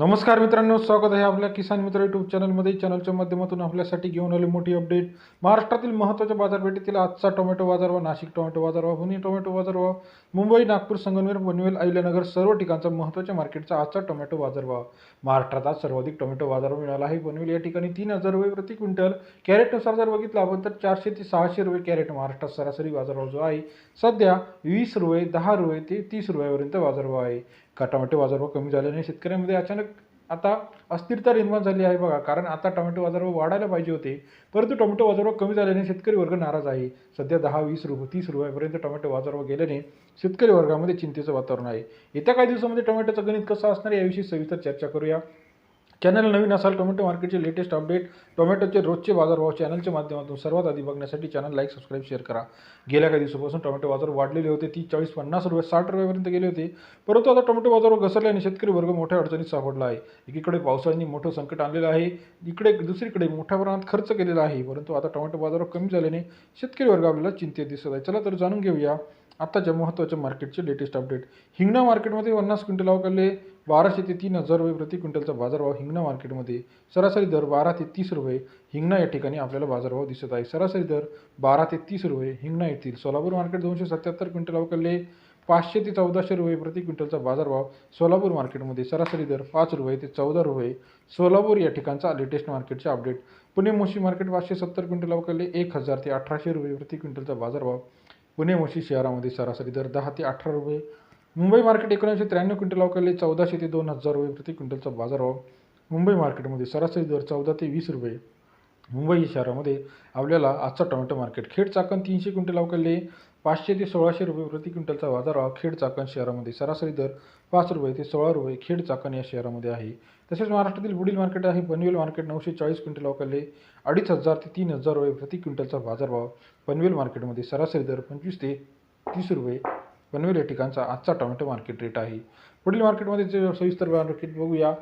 नमस्कार मित्रांनो स्वागत आहे आपल्या किसान मित्र युट्यूब चॅनलमध्ये चॅनलच्या माध्यमातून आपल्यासाठी घेऊन आले मोठी अपडेट महाराष्ट्रातील महत्त्वाच्या बाजारपेठेतील आजचा टोमॅटो बाजार बाजारभाव नाशिक टोमॅटो बाजारभाव पुणे टोमॅटो बाजार बाजारभाव मुंबई नागपूर संगमनेर पनवेल अहिल्यानगर सर्व ठिकाणचा महत्त्वाच्या मार्केटचा आजचा टोमॅटो बाजार बाजारभाव. महाराष्ट्रात आज सर्वाधिक टोमॅटो बाजार मिळाला आहे. पनवेल या ठिकाणी तीन हजार रुपये प्रति क्विंटल. कॅरेटनुसार जर बघितलं आपण तर चारशे ते सहाशे रुपये कॅरेट महाराष्ट्रात सरासरी बाजारभाव जो आहे सध्या वीस रुपये दहा रुपये ते तीस रुपयापर्यंत बाजारभाव आहे. का टोमॅटो बाजारभाव कमी झाल्याने शेतकऱ्यांमध्ये अचानक आता अस्थिरता निर्माण झाली आहे बघा. कारण आता टोमॅटो बाजारभाव वाढायला पाहिजे होते. परंतु टोमॅटो बाजारभाव कमी झाल्याने शेतकरी वर्ग नाराज आहे. सध्या दहा वीस रुपये तीस रुपयापर्यंत टोमॅटो बाजारभाव गेल्याने शेतकरी वर्गामध्ये चिंतेचं वातावरण आहे. येत्या काही दिवसामध्ये टोमॅटोचं गणित कसं असणार याविषयी सविस्तर चर्चा करूया. चॅनल नवीन असाल टोमॅटो मार्केटचे लेटेस्ट अपडेट टोमॅटोचे रोजचे बाजारभाव चॅनलच्या माध्यमातून सर्वात आधी बघण्यासाठी चॅनल लाईक सबस्क्राईब शेअर करा. गेल्या काही दिवसापासून टोमॅटो बाजार वाढलेले होते. ती चाळीस पन्नास रुपये साठ रुपयापर्यंत गेले होते. परंतु आता टोमॅटो बाजारावर घसरल्याने शेतकरी वर्ग मोठ्या अडचणीत सापडला आहे. एकीकडे पावसाळ्यांनी मोठं संकट आणलेलं आहे. इकडे दुसरीकडे मोठ्या प्रमाणात खर्च केलेला आहे. परंतु आता टोमॅटो बाजारावर कमी झाल्याने शेतकरी वर्ग आपल्याला चिंतेत दिसत आहे. चला तर जाणून घेऊया आत्ताच्या महत्त्वाच्या मार्केटचे लेटेस्ट अपडेट हिंगणा मार्केटमध्ये पन्नास क्विंटल अवकाले बाराशे ते तीन हजार रुपये प्रति क्विंटलचा बाजारभाव हिंगणा मार्केटमध्ये सरासरी दर बारा ते तीस रुपये हिंगणा या ठिकाणी आपल्याला बाजारभाव दिसत आहे. सरासरी दर बारा ते तीस रुपये हिंगणा येथील सोलापूर मार्केट दोनशे सत्याहत्तर क्विंटल अवकलले पाचशे ते चौदाशे रुपये प्रति क्विंटलचा बाजारभाव सोलापूर मार्केटमध्ये सरासरी दर पाच रुपये ते चौदा रुपये सोलापूर या ठिकाणचा लेटेस्ट मार्केटचे अपडेट पुणे मोशी मार्केट पाचशे सत्तर क्विंटल अवकलले एक हजार ते अठराशे रुपये प्रति क्विंटलचा बाजारभाव पुणे मोशी शहरामध्ये सरासरी दर दहा ते अठरा रुपये मुंबई मार्केट एकोणीसशे त्र्याण्णव क्विंटल अवकाले चौदाशे ते दोन हजार रुपये प्रति क्विंटलचा बाजारभाव मुंबई मार्केटमध्ये सरासरी दर चौदा ते वीस रुपये. मुंबई शहरामध्ये आपल्याला आजचा टोमॅटो मार्केट. खेड चाकण तीनशे क्विंटल अवकाले पाचशे ते सोळाशे रुपये प्रति क्विंटलचा बाजारभाव खेड चाकण शहरामध्ये सरासरी दर पाच रुपये ते सोळा रुपये. खेड चाकण या शहरामध्ये आहे. तसेच महाराष्ट्रातील पुढील मार्केट आहे. पनवेल मार्केट नऊशे चाळीस क्विंटल अवकाले अडीच हजार ते तीन हजार रुपये प्रति क्विंटलचा बाजारभाव पनवेल मार्केटमध्ये सरासरी दर पंचवीस ते तीस रुपये पनवेल या ठिकाणचा आजचा टोमॅटो मार्केट रेट आहे. पुढील मार्केटमध्ये जे सविस्तर मार्केट बघूया.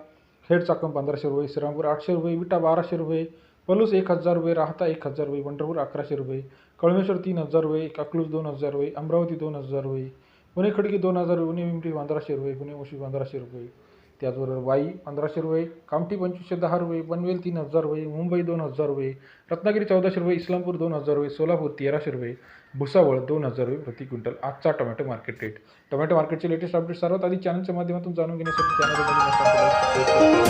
खेड चाकण पंधराशे रुपये श्रीरामपूर आठशे रुपये विटा बाराशे रुपये पलूस एक हजार रुपये राहता एक हजार रुपये पंढरपूर अकराशे रुपये कळमेश्वर तीन हजार रुपये अकलूस दोन हजार रुपये अमरावती दोन हजार रुपये पुणे खडकी दोन हजार रुपये पुणे पिंपरी पंधराशे रुपये पुणे मुशी पंधराशे रुपये. त्याचबरोबर वाई पंधराशे रुपये कामठी पंचवीसशे दहा रुपये पनवेल तीन हजार रुपये मुंबई दोन हजार रुपये रत्नागिरी चौदाशे रुपये इस्लामपूर दोन हजार रुपये सोलापूर तेराशे रुपये भुसावळ दोन हजार रुपये प्रति क्विंटल. आजचा टोमॅटो मार्केट रेट. टोमॅटो मार्केटचे लेटेस्ट अपडेट सर्वात आधी चॅनलच्या माध्यमातून जाणून घेण्यासाठी चॅनल